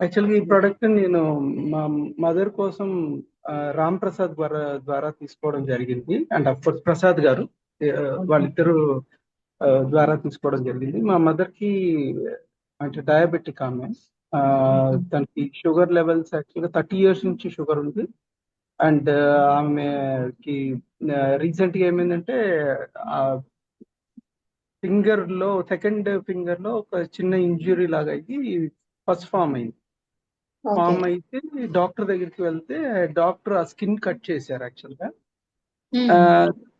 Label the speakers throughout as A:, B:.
A: యాక్చువల్గా ఈ ప్రోడక్ట్ నేను మా మదర్ కోసం రామ్ ప్రసాద్ ద్వారా ద్వారా తీసుకోవడం జరిగింది. అండ్ అఫ్ కోర్స్ ప్రసాద్ గారు వాళ్ళిద్దరు ద్వారా తీసుకోవడం జరిగింది. మా మదర్కి అంటే డయాబెటిక్ ఆమె. తనకి షుగర్ లెవెల్స్ యాక్చువల్గా థర్టీ ఇయర్స్ నుంచి షుగర్ ఉంది. అండ్ ఆమెకి రీసెంట్గా ఏమైందంటే ఫింగర్లో సెకండ్ ఫింగర్లో ఒక చిన్న ఇంజురీ లాగా అయ్యి ఫస్ట్ ఫామ్ అయింది. ఫామ్ అయితే డాక్టర్ దగ్గరికి వెళ్తే డాక్టర్ ఆ స్కిన్ కట్ చేశారు యాక్చువల్గా ఆ,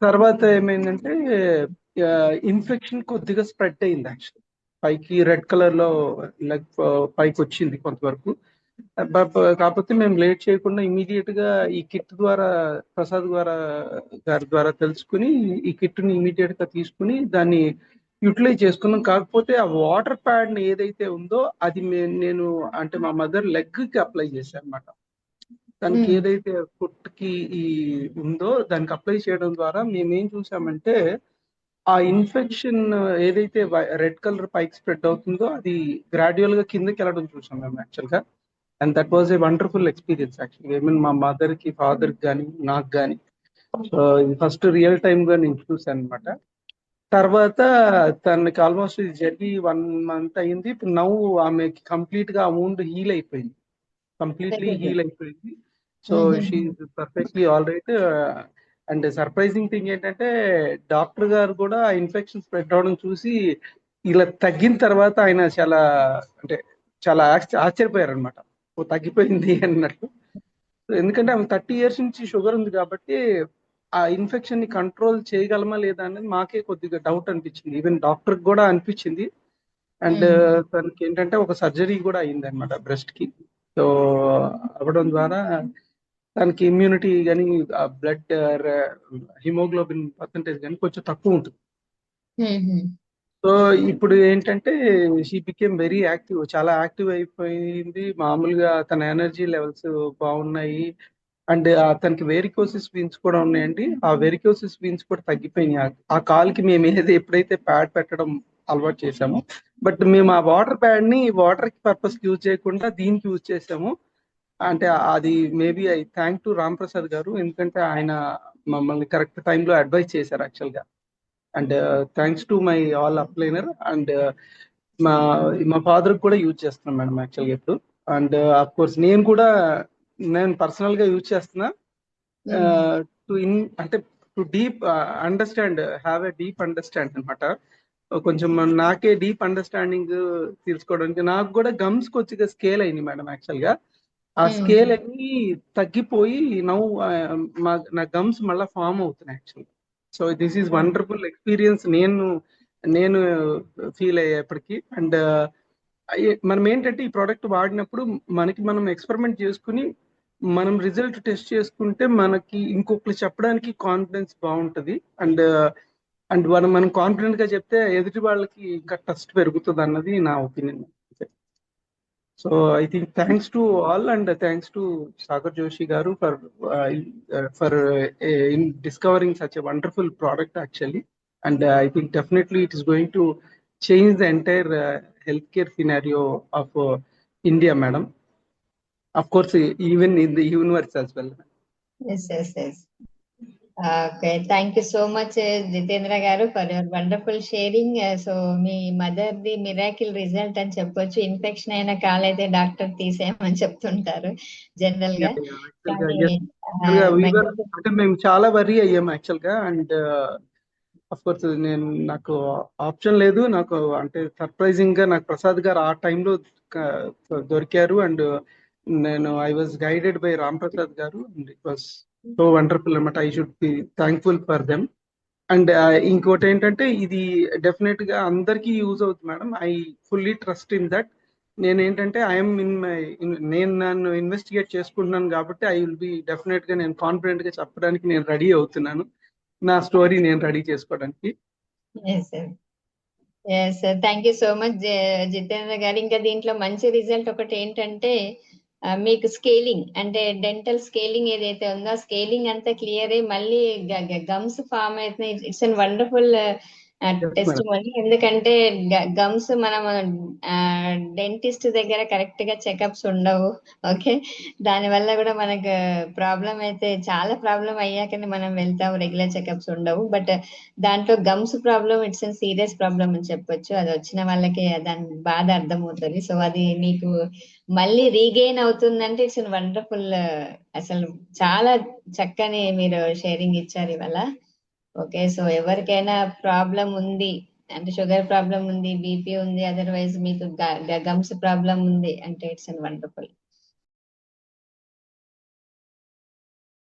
A: తర్వాత ఏమైందంటే ఇన్ఫెక్షన్ కొద్దిగా స్ప్రెడ్ అయింది యాక్చువల్. పైకి రెడ్ కలర్లో లైక్ పైకి వచ్చింది కొంతవరకు. కాకపోతే మేము లేట్ చేయకుండా ఇమీడియట్గా ఈ కిట్ ద్వారా ప్రసాద్ ద్వారా గారి ద్వారా తెలుసుకుని ఈ కిట్ని ఇమీడియట్గా తీసుకుని దాన్ని యూటిలైజ్ చేసుకున్నాం. కాకపోతే ఆ వాటర్ ప్యాడ్ ఏదైతే ఉందో అది నేను అంటే మా మదర్ లెగ్కి అప్లై చేశాను అనమాట దానికి. ఏదైతే ఫుట్కి ఈ ఉందో దానికి అప్లై చేయడం ద్వారా మేము ఏం చూసామంటే ఆ ఇన్ఫెక్షన్ ఏదైతే రెడ్ కలర్ పైకి స్ప్రెడ్ అవుతుందో అది గ్రాడ్యువల్గా కిందకి వెళ్ళడం చూసాం మేము యాక్చువల్గా and that was a wonderful experience యాక్చువల్గా. ఐ మీన్ మా మదర్కి ఫాదర్కి కానీ నాకు కానీ సో ఇది ఫస్ట్ రియల్ టైమ్గా నేను చూసాను అనమాట తర్వాత తనకి ఆల్మోస్ట్ ఇది జరిగి వన్ మంత్ అయింది. ఇప్పుడు నవ్వు ఆమెకి కంప్లీట్గా ఆ wound హీల్ అయిపోయింది. కంప్లీట్లీ. హీల్ అయిపోయింది. So. She perfectly all right and surprising thing ఏంటంటే డాక్టర్ గారు కూడా ఇన్ఫెక్షన్ స్ప్రెడ్ అవడం చూసి ఇలా తగ్గిన తర్వాత ఆయన చాలా అంటే చాలా ఆశ్చ- ఆశ్చర్యపోయారు అనమాట ఓ తగ్గిపోయింది అన్నట్టు. ఎందుకంటే ఆమె థర్టీ ఇయర్స్ నుంచి షుగర్ ఉంది కాబట్టి ఆ ఇన్ఫెక్షన్ని కంట్రోల్ చేయగలమా లేదా అనేది మాకే కొద్దిగా డౌట్ అనిపించింది. ఈవెన్ డాక్టర్ కూడా అనిపించింది. And
B: Mhm.
A: తనకి ఏంటంటే ఒక సర్జరీ కూడా అయింది అనమాట బ్రెస్ట్కి. సో అవ్వడం ద్వారా తనకి ఇమ్యూనిటీ కానీ బ్లడ్ హిమోగ్లోబిన్ పర్సంటేజ్ కానీ కొంచెం తక్కువ ఉంటుంది. సో ఇప్పుడు ఏంటంటే షీ బికేమ్ వెరీ యాక్టివ్ చాలా యాక్టివ్ అయిపోయింది. మామూలుగా తన ఎనర్జీ లెవెల్స్ బాగున్నాయి. అండ్ తనకి వెరికోసిస్ వీన్స్ కూడా ఉన్నాయండి. ఆ వెరికోసిస్ వీన్స్ కూడా తగ్గిపోయినాయి. ఆ- కాల్కి మేము ఏది ఎప్పుడైతే ప్యాడ్ పెట్టడం అలవాటు చేసాము బట్ మేము ఆ వాటర్ ప్యాడ్ని వాటర్కి పర్పస్ యూజ్ చేయకుండా దీనికి యూజ్ చేసాము అంటే అది maybe I thank to Ram Prasad గారు ఎందుకంటే ఆయన మమ్మల్ని కరెక్ట్ టైంలో అడ్వైస్ చేశారు యాక్చువల్గా and thanks to my all అప్లైనర్ and మా మా ఫాదర్ కూడా యూజ్ చేస్తున్నాం మేడం యాక్చువల్గా ఇప్పుడు. అండ్ అఫ్ కోర్స్ నేను కూడా నేను పర్సనల్గా యూజ్ చేస్తున్నా. టు ఇన్ అంటే to deep understand have a deep understand అనమాట కొంచెం నాకే డీప్ అండర్స్టాండింగ్ తీసుకోవడానికి నాకు కూడా గమ్స్ కొద్దిగా స్కేల్ అయింది మేడం యాక్చువల్గా. ఆ. స్కేల్ అన్ని తగ్గిపోయి నవ్వు నా గమ్స్ మళ్ళీ ఫామ్ అవుతున్నాయి actual so this is wonderful experience నేను నేను ఫీల్ అయ్యేప్పటికీ. అండ్ మనం ఏంటంటే ఈ ప్రోడక్ట్ వాడినప్పుడు మనకి మనం ఎక్స్పెరిమెంట్ చేసుకుని మనం రిజల్ట్ టెస్ట్ చేసుకుంటే మనకి ఇంకొకరు చెప్పడానికి కాన్ఫిడెన్స్ బాగుంటది. అండ్ అండ్ మనం మనం కాన్ఫిడెంట్గా చెప్తే ఎదుటి వాళ్ళకి ఇంకా ట్రస్ట్ పెరుగుతుంది అన్నది నా opinion so I think thanks to all and thanks to Sagar Joshi garu for for in discovering such a wonderful product actually and I think definitely it is going to change the entire health care scenario of India madam of course even in the universe as well
B: yes yes yes okay thank you so much Jitendra garu for your wonderful sharing so me mother the miracle result అని చెప్పొచ్చు. Infection అయిన కాలైతే doctor తీసేయమని చెప్తుంటారు జనరల్గా ఆ,
A: అంటే మేము చాలా worry అయ్యాము యాక్చువల్గా అండ్ అఫ్ కోర్స్ నేను నాకు ఆప్షన్ లేదు. నాకు అంటే సర్ప్రైజింగ్గా నాకు ప్రసాద్ గారు ఆ టైంలో దొరికారు. అండ్ నేను I was guided by Ram Prasad garu and it was so wonderful అనమాట I should be thankful for them and ఇంకోటి ఏంటంటే ఇది డెఫినెట్గా అందరికీ యూజ్ అవుతుంది madam. I fully trust in that నేను ఏంటంటే ఐఎమ్ ఇన్ మై నేను నన్ను ఇన్వెస్టిగేట్ చేసుకుంటున్నాను కాబట్టి ఐ విల్ బి డెఫినెట్గా నేను కాన్ఫిడెంట్గా చెప్పడానికి నేను రెడీ అవుతున్నాను. నా స్టోరీ నేను రెడీ చేసుకోవడానికి.
B: Yes yes thank you so much Jitendra garu. ఇంకా దీంట్లో మంచి రిజల్ట్ ఒకటి ఏంటంటే మీకు స్కేలింగ్ అంటే డెంటల్ స్కేలింగ్ ఏదైతే ఉందో స్కేలింగ్ అంతా క్లియర్ మళ్ళీ గమ్స్ ఫామ్ అవుతున్నాయి. ఇట్స్ అన్ వండర్ఫుల్ టెస్ట్ ఎందుకంటే గమ్స్ మనం డెంటిస్ట్ దగ్గర కరెక్ట్గా చెకప్స్ ఉండవు ఓకే దాని వల్ల కూడా మనకు ప్రాబ్లం అయితే చాలా ప్రాబ్లం అయ్యాకనే మనం వెళ్తాం రెగ్యులర్ చెకప్స్ ఉండవు. బట్ దాంట్లో gums problem it's an serious problem అని చెప్పొచ్చు. అది వచ్చిన వాళ్ళకి దాని బాధ అర్థమవుతుంది. సో అది మీకు మళ్ళీ రీగెయిన్ అవుతుందంటే ఇట్స్ వండర్ఫుల్ అసలు చాలా చక్కని మీరు షేరింగ్ ఇచ్చారు ఇవాళ. ఓకే సో ఎవరికైనా ప్రాబ్లం ఉంది అంటే షుగర్ ప్రాబ్లం ఉంది బీపీ ఉంది అదర్వైజ్ మీకు గమ్స్ ప్రాబ్లం ఉంది అంటే ఇట్స్ అండ్ వండర్ఫుల్.